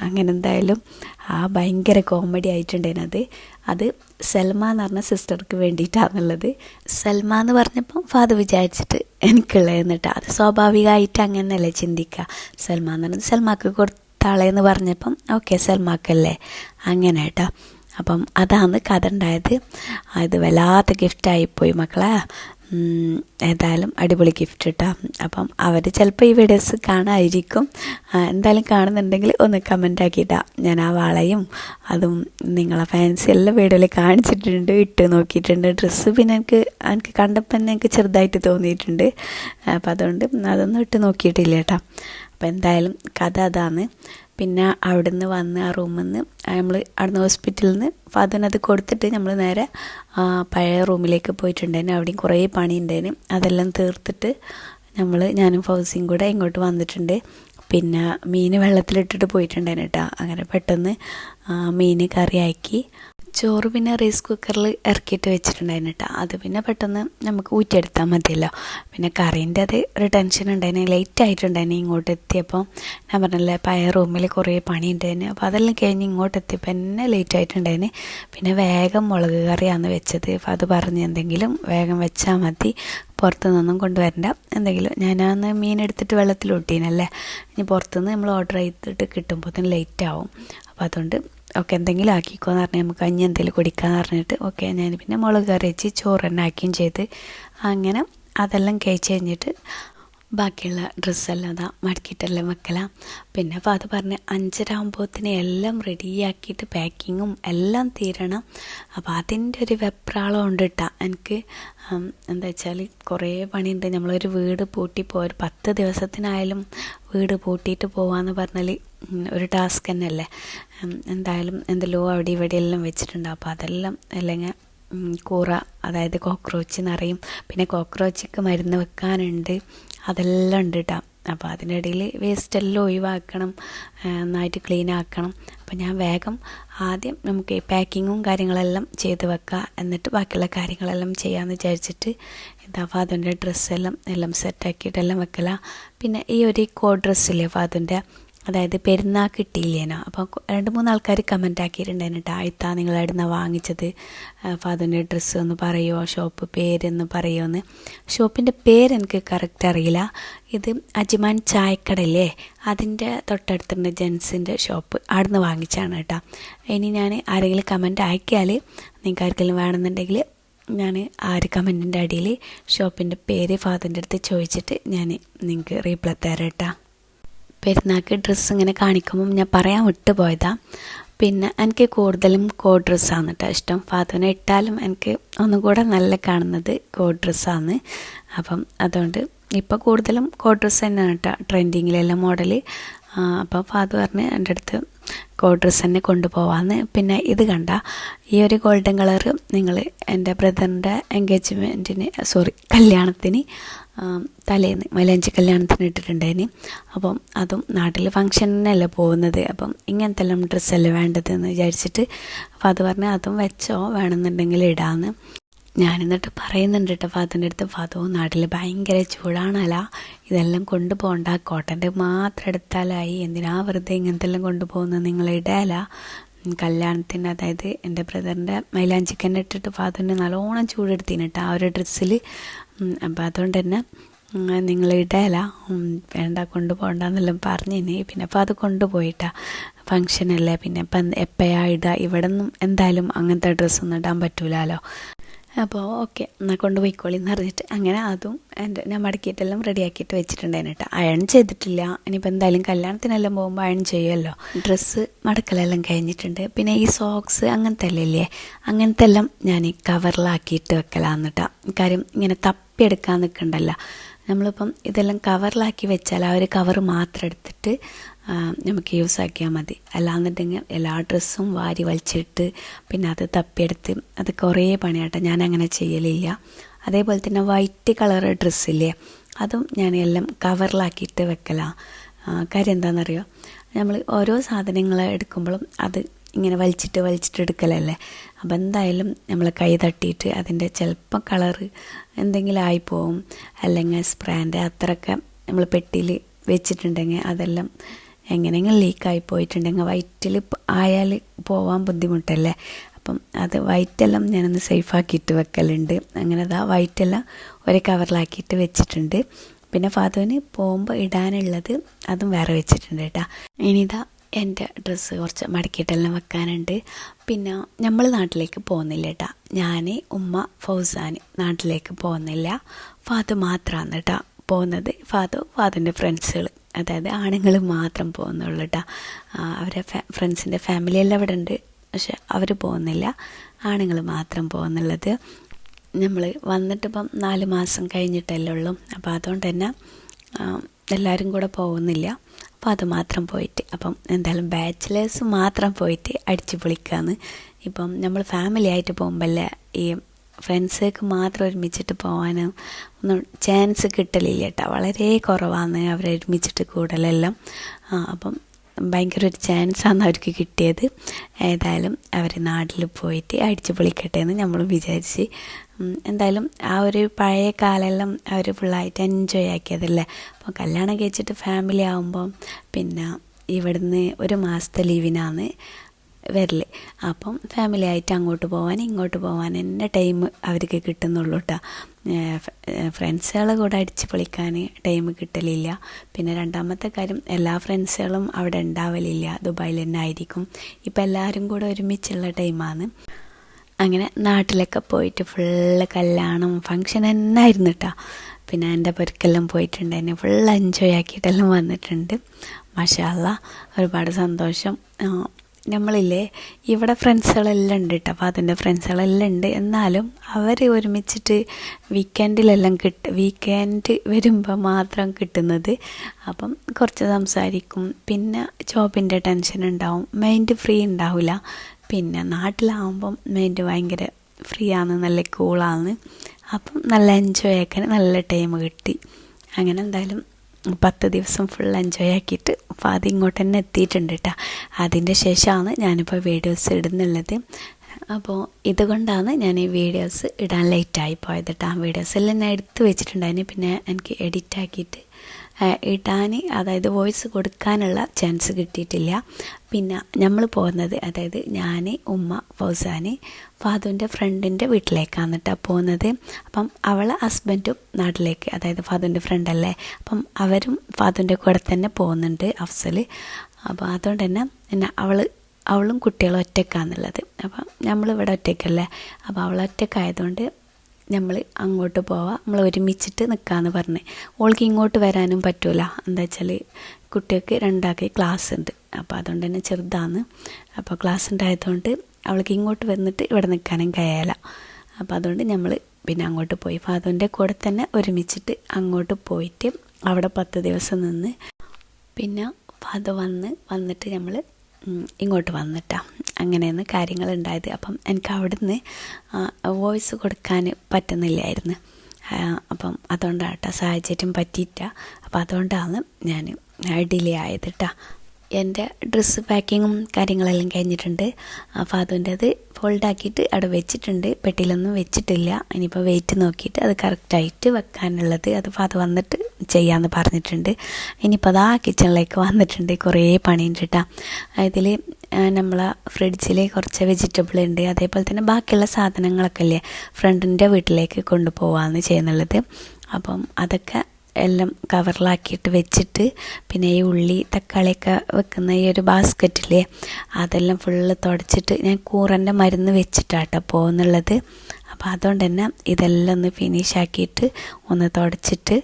അങ്ങനെ എന്തായാലും ആ ഭയങ്കര കോമഡി ആയിട്ടുണ്ടായിരുന്നത് അത് സൽമ എന്ന് പറഞ്ഞ സിസ്റ്റർക്ക് വേണ്ടിയിട്ടാണെന്നുള്ളത് സൽമ എന്ന് പറഞ്ഞപ്പം ഫാദർ വിചാരിച്ചിട്ട് എനിക്കുള്ളതെന്നിട്ട് അത് സ്വാഭാവികമായിട്ട് അങ്ങനെയല്ലേ ചിന്തിക്കുക. സൽമ എന്ന് പറഞ്ഞത് സൽമാക്ക് കൊടുത്താളെന്ന് പറഞ്ഞപ്പം ഓക്കെ സൽമാക്കല്ലേ. അങ്ങനെ കേട്ടോ. അപ്പം അതാണ് കഥ ഉണ്ടായത്. അത് വല്ലാത്ത ഗിഫ്റ്റായിപ്പോയി മക്കളെ. ഏതായാലും അടിപൊളി ഗിഫ്റ്റ് കേട്ടോ അപ്പം അവർ ചിലപ്പോൾ ഈ വീഡിയോസ് കാണാമായിരിക്കും എന്തായാലും കാണുന്നുണ്ടെങ്കിൽ ഒന്ന് കമന്റ് ആക്കിയിട്ടാ ഞാൻ ആ വളയും അതും നിങ്ങളെ ഫാൻസി എല്ലാ വീഡിയോയിൽ കാണിച്ചിട്ടുണ്ട് ഇട്ട് നോക്കിയിട്ടുണ്ട്. ഡ്രസ്സ് പിന്നെ എനിക്ക് എനിക്ക് കണ്ടപ്പോൾ തന്നെ എനിക്ക് ചെറുതായിട്ട് തോന്നിയിട്ടുണ്ട്. അപ്പം അതുകൊണ്ട് അതൊന്നും ഇട്ട് നോക്കിയിട്ടില്ല കേട്ടോ. അപ്പോൾ എന്തായാലും കഥ അതാണ്. പിന്നെ അവിടുന്ന് വന്ന് ആ റൂമിൽ നിന്ന് നമ്മൾ അവിടുന്ന് ഹോസ്പിറ്റലിൽ നിന്ന് ഫാദറിനത് കൊടുത്തിട്ട് നമ്മൾ നേരെ പഴയ റൂമിലേക്ക് പോയിട്ടുണ്ടായിരുന്നു അവിടെയും കുറേ പണി ഉണ്ടായിരുന്നു അതെല്ലാം തീർത്തിട്ട് നമ്മൾ ഞാനും ഫൗസിയും കൂടെ ഇങ്ങോട്ട് വന്നിട്ടുണ്ട്. പിന്നെ മീൻ വെള്ളത്തിലിട്ടിട്ട് പോയിട്ടുണ്ടായിരുന്നു കേട്ടോ. അങ്ങനെ പെട്ടെന്ന് മീൻ കറിയാക്കി. ചോറ് പിന്നെ റൈസ് കുക്കറിൽ ഇറക്കിയിട്ട് വെച്ചിട്ടുണ്ടായിരുന്നു കേട്ടോ അത് പിന്നെ പെട്ടെന്ന് നമുക്ക് ഊറ്റിയെടുത്താൽ മതിയല്ലോ. പിന്നെ കറീന്റെ അത് ഒരു ടെൻഷൻ ഉണ്ടായിരുന്നു. ലേറ്റ് ആയിട്ടുണ്ടായിരുന്നു ഇങ്ങോട്ട് എത്തിയപ്പോൾ ഞാൻ പറഞ്ഞല്ലേ പഴയ റൂമിൽ കുറേ പണി ഉണ്ടായിരുന്നു അപ്പോൾ അതെല്ലാം കഴിഞ്ഞ് ഇങ്ങോട്ട് എത്തിയപ്പോൾ എന്നെ ലേറ്റ് ആയിട്ടുണ്ടായിരുന്നു. പിന്നെ വേഗം മുളക് കറിയാണ് വെച്ചത്. അപ്പോൾ അത് പറഞ്ഞ് എന്തെങ്കിലും വേഗം വെച്ചാൽ മതി. പുറത്തു നിന്നൊന്നും കൊണ്ടുവരണ്ട. എന്തെങ്കിലും ഞാനന്ന് മീൻ എടുത്തിട്ട് വെള്ളത്തിൽ ഒട്ടീനല്ലേ ഇനി പുറത്തുനിന്ന് നമ്മൾ ഓർഡർ ചെയ്തിട്ട് കിട്ടുമ്പോൾ ലേറ്റ് ആവും. അപ്പോൾ അതുകൊണ്ട് ഓക്കെ എന്തെങ്കിലും ആക്കിക്കോന്ന് പറഞ്ഞാൽ നമുക്ക് കഞ്ഞി എന്തെങ്കിലും കുടിക്കാന്ന് പറഞ്ഞിട്ട് ഓക്കെ ഞാൻ പിന്നെ മുളക് കറി വെച്ച് ചോറ് തന്നെ ആക്കിയും ചെയ്ത് അങ്ങനെ അതെല്ലാം കഴിച്ച് കഴിഞ്ഞിട്ട് ബാക്കിയുള്ള ഡ്രസ്സെല്ലാം അതാ മടക്കിയിട്ടെല്ലാം വെക്കലാം. പിന്നെ അപ്പോൾ അത് പറഞ്ഞ് അഞ്ചരാകുമ്പോഴത്തിന് എല്ലാം റെഡിയാക്കിയിട്ട് പാക്കിങ്ങും എല്ലാം തീരണം. അപ്പോൾ അതിന്റെ ഒരു വെപ്രാളം ഉണ്ട് കേട്ടോ എനിക്ക് എന്താ വെച്ചാൽ കുറേ പണിയുണ്ട്. നമ്മളൊരു വീട് പൂട്ടി പോ ഒരു പത്ത് ദിവസത്തിനായാലും വീട് പൂട്ടിയിട്ട് പോവാന്ന് പറഞ്ഞാൽ ഒരു ടാസ്ക് തന്നെയല്ലേ? എന്തായാലും എന്തെല്ലോ അവിടെ ഇവിടെ എല്ലാം വെച്ചിട്ടുണ്ട്. അപ്പോൾ അതെല്ലാം അല്ലെങ്കിൽ കൂറ അതായത് കോക്രോച്ച് നിറയും പിന്നെ കോക്രോച്ചിക്ക് മരുന്ന് വെക്കാനുണ്ട്. അതെല്ലാം ഉണ്ട് കേട്ടോ അപ്പോൾ അതിനിടയിൽ വേസ്റ്റ് എല്ലാം ഒഴിവാക്കണം. നന്നായിട്ട് ക്ലീൻ ആക്കണം. അപ്പോൾ ഞാൻ വേഗം ആദ്യം നമുക്ക് പാക്കിങ്ങും കാര്യങ്ങളെല്ലാം ചെയ്ത് വെക്കുക എന്നിട്ട് ബാക്കിയുള്ള കാര്യങ്ങളെല്ലാം ചെയ്യാമെന്ന് വിചാരിച്ചിട്ട് ഇതാ ഫാദറിന്റെ ഡ്രസ്സെല്ലാം എല്ലാം സെറ്റാക്കിയിട്ടെല്ലാം വെക്കല. പിന്നെ ഈ ഒരു കോ ഡ്രസ്സില്ലേ ഫാദുന്റെ അതായത് പെരുന്നാൾ കിട്ടിയില്ലേനോ? അപ്പോൾ രണ്ട് മൂന്ന് ആൾക്കാർ കമന്റ് ആക്കിയിട്ടുണ്ടായിരുന്നു കേട്ടോ. ആയിത്താ നിങ്ങൾ എവിടുന്ന വാങ്ങിച്ചത്? ഫാദറിന്റെ ഡ്രസ്സ് ഒന്ന് പറയുമോ ഷോപ്പ് പേരൊന്ന് പറയുമോ എന്ന് ഷോപ്പിന്റെ പേര് എനിക്ക് കറക്റ്റ് അറിയില്ല. ഇത് അജ്മാൻ ചായക്കടയില്ലേ? അതിന്റെ തൊട്ടടുത്തുണ്ട് ജെൻസിന്റെ ഷോപ്പ് അവിടുന്ന് വാങ്ങിച്ചാണ് കേട്ടോ. ഇനി ഞാൻ ആരെങ്കിലും കമന്റ് അയക്കിയാൽ നിങ്ങൾക്ക് ആർക്കെങ്കിലും വേണമെന്നുണ്ടെങ്കിൽ ഞാൻ ആ ഒരു കമന്റിന്റെ അടിയിൽ ഷോപ്പിന്റെ പേര് ഫാദറിന്റെ അടുത്ത് ചോദിച്ചിട്ട് ഞാൻ നിങ്ങൾക്ക് റീപ്ലൈ തരാം കേട്ടോ. പെരുന്നാൾക്ക് ഡ്രസ്സ് ഇങ്ങനെ കാണിക്കുമ്പം ഞാൻ പറയാൻ വിട്ടു പോയതാണ് പിന്നെ എനിക്ക് കൂടുതലും കോ ഡ്രസ്സാണ് കേട്ടോ ഇഷ്ടം. ഫാദുവിനെ ഇട്ടാലും എനിക്ക് ഒന്നും കൂടെ നല്ല കാണുന്നത് കോ ഡ്രസ്സാണ് അപ്പം അതുകൊണ്ട് ഇപ്പോൾ കൂടുതലും കോ ഡ്രസ്സ് തന്നെയാണ് കേട്ടോ ട്രെൻഡിങ്ങിലെല്ലാം മോഡൽ അപ്പോൾ ഫാദു പറഞ്ഞ് എന്റെ അടുത്ത് കോ ഡ്രസ്സ് തന്നെ കൊണ്ടുപോവാന്ന്. പിന്നെ ഇത് കണ്ട ഈ ഒരു ഗോൾഡൻ കളർ നിങ്ങൾ എന്റെ ബ്രദറിന്റെ എൻഗേജ്മെന്റിന് സോറി കല്യാണത്തിന് തലേന്ന് മൈലാഞ്ചി കല്യാണത്തിന് ഇട്ടിട്ടുണ്ടായിന്. അപ്പം അതും നാട്ടിൽ ഫങ്ഷനല്ലേ പോകുന്നത്. അപ്പം ഇങ്ങനത്തെ എല്ലാം ഡ്രസ്സല്ലേ വേണ്ടതെന്ന് വിചാരിച്ചിട്ട് അപ്പം അത് പറഞ്ഞ് അതും വെച്ചോ വേണമെന്നുണ്ടെങ്കിൽ ഇടാമെന്ന് ഞാനെന്നിട്ട് പറയുന്നുണ്ട് കേട്ടോ ഫാദറിന്റെ അടുത്ത് ഫാദോ നാട്ടിൽ ഭയങ്കര ചൂടാണല്ല. ഇതെല്ലാം കൊണ്ടുപോകണ്ട കോട്ടന്റെ മാത്രം എടുത്താലായി. എന്തിനാ വെറുതെ ഇങ്ങനത്തെ എല്ലാം കൊണ്ടുപോകുന്നത് നിങ്ങൾ ഇടാല. കല്യാണത്തിന് അതായത് എന്റെ ബ്രദറിന്റെ മൈലാഞ്ചിക്കന്നെ ഇട്ടിട്ട് ഫാദറിന് നല്ലോണം ചൂടെടുത്തിന് കേട്ടോ ആ ഒരു ഡ്രസ്സിൽ അപ്പോൾ അതുകൊണ്ട് തന്നെ നിങ്ങൾ ഇടല വേണ്ട കൊണ്ടുപോകണ്ടെന്നെല്ലാം പറഞ്ഞിനി പിന്നെ അപ്പോൾ അത് കൊണ്ടുപോയിട്ടാ. ഫങ്ഷനല്ലേ പിന്നെ ഇപ്പം എപ്പോഴാ ഇടുക ഇവിടെ നിന്നും എന്തായാലും അങ്ങനത്തെ ഡ്രസ്സൊന്നും ഇടാൻ പറ്റൂലല്ലോ അപ്പോൾ ഓക്കെ എന്നാൽ കൊണ്ടുപോയിക്കോളി എന്ന് പറഞ്ഞിട്ട് അങ്ങനെ അതും എന്റെ ഞാൻ മടക്കിയിട്ടെല്ലാം റെഡിയാക്കിയിട്ട് വെച്ചിട്ടുണ്ടായിരുന്നു കേട്ടോ. അയൺ ചെയ്തിട്ടില്ല. ഇനിയിപ്പോൾ എന്തായാലും കല്യാണത്തിനെല്ലാം പോകുമ്പോൾ അയൺ ചെയ്യുമല്ലോ ഡ്രസ്സ് മടക്കലെല്ലാം കഴിഞ്ഞിട്ടുണ്ട്. പിന്നെ ഈ സോക്സ് അങ്ങനത്തെ അല്ലേ അങ്ങനത്തെ എല്ലാം ഞാൻ കവറിലാക്കിയിട്ട് വെക്കലാന്ന് കേട്ടോ. കാര്യം ഇങ്ങനെ തപ്പിയെടുക്കാൻ നിൽക്കണ്ടല്ലോ നമ്മളിപ്പം ഇതെല്ലാം കവറിലാക്കി വെച്ചാൽ ആ ഒരു കവർ മാത്രം എടുത്തിട്ട് നമുക്ക് യൂസ് ആക്കിയാൽ മതി. അല്ലാന്നുണ്ടെങ്കിൽ എല്ലാ ഡ്രസ്സും വാരി വലിച്ചിട്ട് പിന്നെ അത് തപ്പിയെടുത്ത് അത് കുറേ പണിയാട്ടോ. ഞാൻ അങ്ങനെ ചെയ്യലില്ല. അതേപോലെ തന്നെ വൈറ്റ് കളർ ഡ്രസ്സില്ലേ അതും ഞാൻ എല്ലാം കവറിലാക്കിയിട്ട് വെക്കലാണ് കാര്യം എന്താണെന്നറിയോ നമ്മൾ ഓരോ സാധനങ്ങൾ എടുക്കുമ്പോഴും അത് ഇങ്ങനെ വലിച്ചിട്ട് വലിച്ചിട്ട് എടുക്കലല്ലേ? അപ്പം എന്തായാലും നമ്മൾ കൈ തട്ടിയിട്ട് അതിന്റെ ചിലപ്പോൾ കളറ് എന്തെങ്കിലും ആയിപ്പോവും. അല്ലെങ്കിൽ സ്പ്രാന്റെ അത്രയൊക്കെ നമ്മൾ പെട്ടിയിൽ വെച്ചിട്ടുണ്ടെങ്കിൽ അതെല്ലാം എങ്ങനെയെങ്കിലും ലീക്കായി പോയിട്ടുണ്ടെങ്കിൽ വൈറ്റിൽ ആയാൽ പോവാൻ ബുദ്ധിമുട്ടല്ലേ? അപ്പം അത് വൈറ്റെല്ലാം ഞാനൊന്ന് സേഫാക്കിയിട്ട് വെക്കലുണ്ട്. അങ്ങനെ അതാ വൈറ്റെല്ലാം ഒരു കവറിലാക്കിയിട്ട് വെച്ചിട്ടുണ്ട്. പിന്നെ ഫാദുവിന് പോകുമ്പോൾ ഇടാനുള്ളത് അതും വേറെ വെച്ചിട്ടുണ്ട് കേട്ടോ. ഇനിതാ എന്റെ ഡ്രസ്സ് കുറച്ച് മടക്കിയിട്ടെല്ലാം വെക്കാനുണ്ട്. പിന്നെ നമ്മൾ നാട്ടിലേക്ക് പോകുന്നില്ല കേട്ടാ. ഞാൻ ഉമ്മ ഫൗസാൻ നാട്ടിലേക്ക് പോകുന്നില്ല. ഫാദു മാത്രമാണ് കേട്ടോ പോകുന്നത്. ഫാദു ഫാദുവിന്റെ ഫ്രണ്ട്സുകൾ അതായത് ആണുങ്ങൾ മാത്രം പോകുന്നുള്ളൂ കേട്ടോ അവരെ ഫ്രണ്ട്സിന്റെ ഫാമിലി എല്ലാം ഇവിടെ ഉണ്ട്. പക്ഷെ അവർ പോകുന്നില്ല. ആണുങ്ങൾ മാത്രം പോകുന്നുള്ളത്. നമ്മൾ വന്നിട്ടിപ്പം നാല് മാസം കഴിഞ്ഞിട്ടല്ലേ ഉള്ളൂ. അപ്പോൾ അതുകൊണ്ട് തന്നെ എല്ലാവരും കൂടെ പോകുന്നില്ല. അപ്പോൾ അത് മാത്രം പോയിട്ട് അപ്പം എന്തായാലും ബാച്ചിലേഴ്സ് മാത്രം പോയിട്ട് അടിച്ചു പൊളിക്കാന്ന്. ഇപ്പം നമ്മൾ ഫാമിലി ആയിട്ട് പോകുമ്പോഴല്ലേ ഈ ഫ്രണ്ട്സേക്ക് മാത്രം ഒരുമിച്ചിട്ട് പോകാനും ഒന്നും ചാൻസ് കിട്ടലില്ല കേട്ടോ വളരെ കുറവാണ് അവരൊരുമിച്ചിട്ട് കൂടലെല്ലാം. അപ്പം ഭയങ്കര ഒരു ചാൻസാണ് അവർക്ക് കിട്ടിയത്. ഏതായാലും അവർ നാട്ടിൽ പോയിട്ട് അടിച്ചു പൊളിക്കട്ടെ എന്ന് നമ്മൾ വിചാരിച്ച്. എന്തായാലും ആ ഒരു പഴയ കാലമെല്ലാം അവർ ഫുള്ളായിട്ട് എൻജോയ് ആക്കിയതല്ലേ. അപ്പോൾ കല്യാണം കഴിച്ചിട്ട് ഫാമിലി ആകുമ്പം പിന്നെ ഇവിടുന്ന് ഒരു മാസത്തെ ലീവിനാണ് വരൽ അപ്പം ഫാമിലി ആയിട്ട് അങ്ങോട്ട് പോകാൻ ഇങ്ങോട്ട് പോകാൻ എന്നെ ടൈം അവർക്ക് കിട്ടുന്നുള്ളൂ കേട്ടോ ഫ്രണ്ട്സുകളെ കൂടെ അടിച്ച് പൊളിക്കാൻ ടൈം കിട്ടലില്ല. പിന്നെ രണ്ടാമത്തെ കാര്യം എല്ലാ ഫ്രണ്ട്സുകളും അവിടെ ഉണ്ടാവലില്ല. ദുബായിൽ തന്നെ ആയിരിക്കും. ഇപ്പം എല്ലാവരും കൂടെ ഒരുമിച്ചുള്ള ടൈമാണ് അങ്ങനെ നാട്ടിലൊക്കെ പോയിട്ട് ഫുള്ള് കല്യാണം ഫങ്ഷൻ തന്നെ ആയിരുന്നു കേട്ടോ പിന്നെ എന്റെ പൊരുക്കെല്ലാം പോയിട്ടുണ്ടായിരുന്നു ഫുൾ എൻജോയ് ആക്കിയിട്ടെല്ലാം വന്നിട്ടുണ്ട്. മഷാല്ല ഒരുപാട് സന്തോഷം. നമ്മളില്ലേ ഇവിടെ ഫ്രണ്ട്സുകളെല്ലാം ഉണ്ട് കേട്ടോ അപ്പോൾ അതിന്റെ ഫ്രണ്ട്സുകളെല്ലാം ഉണ്ട്. എന്നാലും അവർ ഒരുമിച്ചിട്ട് വീക്കെൻഡിലെല്ലാം കിട്ട വീക്കെൻഡ് വരുമ്പോൾ മാത്രം കിട്ടുന്നത് അപ്പം കുറച്ച് സംസാരിക്കും. പിന്നെ ജോബിന്റെ ടെൻഷൻ ഉണ്ടാവും. മൈൻഡ് ഫ്രീ ഉണ്ടാവില്ല പിന്നെ നാട്ടിലാവുമ്പം മൈൻഡ് ഭയങ്കര ഫ്രീ ആണ് നല്ല കൂളാണ് അപ്പം നല്ല എൻജോയ് ആക്കാൻ നല്ല ടൈം കിട്ടി. അങ്ങനെ എന്തായാലും പത്ത് ദിവസം ഫുൾ എൻജോയ് ആക്കിയിട്ട് അത് ഇങ്ങോട്ട് തന്നെ എത്തിയിട്ടുണ്ട് കേട്ടോ അതിന്റെ ശേഷമാണ് ഞാനിപ്പോൾ വീഡിയോസ് ഇടുന്നുള്ളത്. അപ്പോൾ ഇതുകൊണ്ടാണ് ഞാൻ ഈ വീഡിയോസ് ഇടാൻ ലേറ്റായി പോയത് കേട്ടോ വീഡിയോസ് എല്ലാം ഞാൻ എടുത്ത് വെച്ചിട്ടുണ്ടായിരുന്നു. പിന്നെ എനിക്ക് എഡിറ്റ് ആക്കിയിട്ട് ഇടാൻ അതായത് വോയിസ് കൊടുക്കാനുള്ള ചാൻസ് കിട്ടിയിട്ടില്ല. പിന്നെ നമ്മൾ പോകുന്നത് അതായത് ഞാൻ ഉമ്മ ഫൗസാന് ഫാദുവിന്റെ ഫ്രണ്ടിന്റെ വീട്ടിലേക്കാണ് കേട്ടോ പോകുന്നത്. അപ്പം അവളെ ഹസ്ബൻഡും നാട്ടിലേക്ക് അതായത് ഫാദുവിന്റെ ഫ്രണ്ടല്ലേ അപ്പം അവരും ഫാദുവിന്റെ കൂടെ തന്നെ പോകുന്നുണ്ട് അഫ്സൽ അപ്പോൾ അതുകൊണ്ട് തന്നെ പിന്നെ അവൾ അവളും കുട്ടികളും ഒറ്റക്കാന്നുള്ളത്. അപ്പം നമ്മളിവിടെ ഒറ്റയ്ക്കല്ലേ? അപ്പോൾ അവൾ ഒറ്റക്കായതുകൊണ്ട് നമ്മൾ അങ്ങോട്ട് പോവാം. നമ്മൾ ഒരുമിച്ചിട്ട് നിൽക്കാമെന്ന് പറഞ്ഞ്. ഓൾക്ക് ഇങ്ങോട്ട് വരാനും പറ്റൂല. എന്താ വെച്ചാൽ കുട്ടികൾക്ക് രണ്ടാക്കി ക്ലാസ് ഉണ്ട്. അപ്പോൾ അതുകൊണ്ട് തന്നെ ചെറുതാണ്. അപ്പോൾ ക്ലാസ് ഉണ്ടായതുകൊണ്ട് അവൾക്ക് ഇങ്ങോട്ട് വന്നിട്ട് ഇവിടെ നിൽക്കാനും കഴിയല. അപ്പോൾ അതുകൊണ്ട് നമ്മൾ പിന്നെ അങ്ങോട്ട് പോയി. ഫാദറിന്റെ കൂടെ തന്നെ ഒരുമിച്ചിട്ട് അങ്ങോട്ട് പോയിട്ട് അവിടെ പത്ത് ദിവസം നിന്ന് പിന്നെ ഫാദർ വന്ന് വന്നിട്ട് നമ്മൾ ഇങ്ങോട്ട് വന്നിട്ടാ. അങ്ങനെയാണ് കാര്യങ്ങൾ ഉണ്ടായത് അപ്പം എനിക്ക് അവിടുന്ന് വോയിസ് കൊടുക്കാൻ പറ്റുന്നില്ലായിരുന്നു. അപ്പം അപ്പം അതുകൊണ്ടാട്ടാ സാഹചര്യം പറ്റിയിട്ട. അപ്പം അതുകൊണ്ടാണ് ഞാൻ ഡിലേ ആയത് കേട്ടോ എന്റെ ഡ്രസ്സ് പാക്കിങ്ങും കാര്യങ്ങളെല്ലാം കഴിഞ്ഞിട്ടുണ്ട്. അപ്പോൾ അതിന്റെത് ഫോൾഡാക്കിയിട്ട് അവിടെ വെച്ചിട്ടുണ്ട്. പെട്ടിയിലൊന്നും വെച്ചിട്ടില്ല. ഇനിയിപ്പോൾ വെയിറ്റ് നോക്കിയിട്ട് അത് കറക്റ്റായിട്ട് വെക്കാനുള്ളത് അത് അത് വന്നിട്ട് ചെയ്യാമെന്ന് പറഞ്ഞിട്ടുണ്ട്. ഇനിയിപ്പോൾ അതാ കിച്ചണിലേക്ക് വന്നിട്ടുണ്ട്. കുറേ പണിയുണ്ട് കേട്ടോ ഇതിൽ നമ്മളെ ഫ്രിഡ്ജിൽ കുറച്ച് വെജിറ്റബിൾ ഉണ്ട്. അതേപോലെ തന്നെ ബാക്കിയുള്ള സാധനങ്ങളൊക്കെ അല്ലേ ഫ്രണ്ടിന്റെ വീട്ടിലേക്ക് കൊണ്ടുപോകാമെന്ന് ചെയ്യുന്നുള്ളത്. അപ്പം അതൊക്കെ എല്ലാം കവറിലാക്കിയിട്ട് വെച്ചിട്ട് പിന്നെ ഈ ഉള്ളി തക്കാളിയൊക്കെ വെക്കുന്ന ഈ ഒരു ബാസ്ക്കറ്റില്ലേ അതെല്ലാം ഫുള്ള് തുടച്ചിട്ട് ഞാൻ കൂറന്റെ മരുന്ന് വെച്ചിട്ടാട്ടോ പോകുന്നുള്ളത്. അപ്പോൾ അതുകൊണ്ട് തന്നെ ഇതെല്ലാം ഒന്ന് ഫിനിഷ് ആക്കിയിട്ട് ഒന്ന് തുടച്ചിട്ട്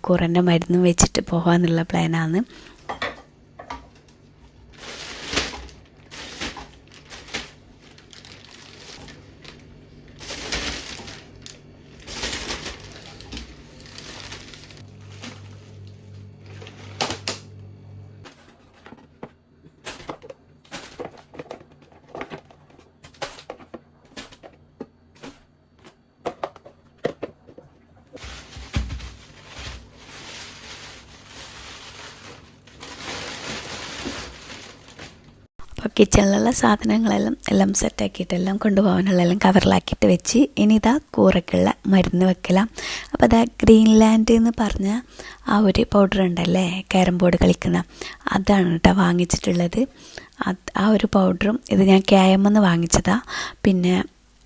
കൂറന്റെ മരുന്നും വെച്ചിട്ട് പോകാമെന്നുള്ള പ്ലാനാണ് അപ്പോൾ കിച്ചണിലുള്ള സാധനങ്ങളെല്ലാം എല്ലാം സെറ്റാക്കിയിട്ട് എല്ലാം കൊണ്ടുപോകാനുള്ള എല്ലാം കവറിലാക്കിയിട്ട് വെച്ച് ഇനി ഇതാ കൂറയ്ക്കുള്ള മരുന്ന് വെക്കലാം. അപ്പോൾ അതാ ഗ്രീൻലാൻഡ് എന്ന് പറഞ്ഞ ആ ഒരു പൗഡർ ഉണ്ടല്ലേ ക്യാരം ബോർഡ് കളിക്കുന്ന അതാണ് കേട്ടോ വാങ്ങിച്ചിട്ടുള്ളത്. ആ ഒരു പൗഡറും ഇത് ഞാൻ ക്യായമെന്ന് വാങ്ങിച്ചതാണ് പിന്നെ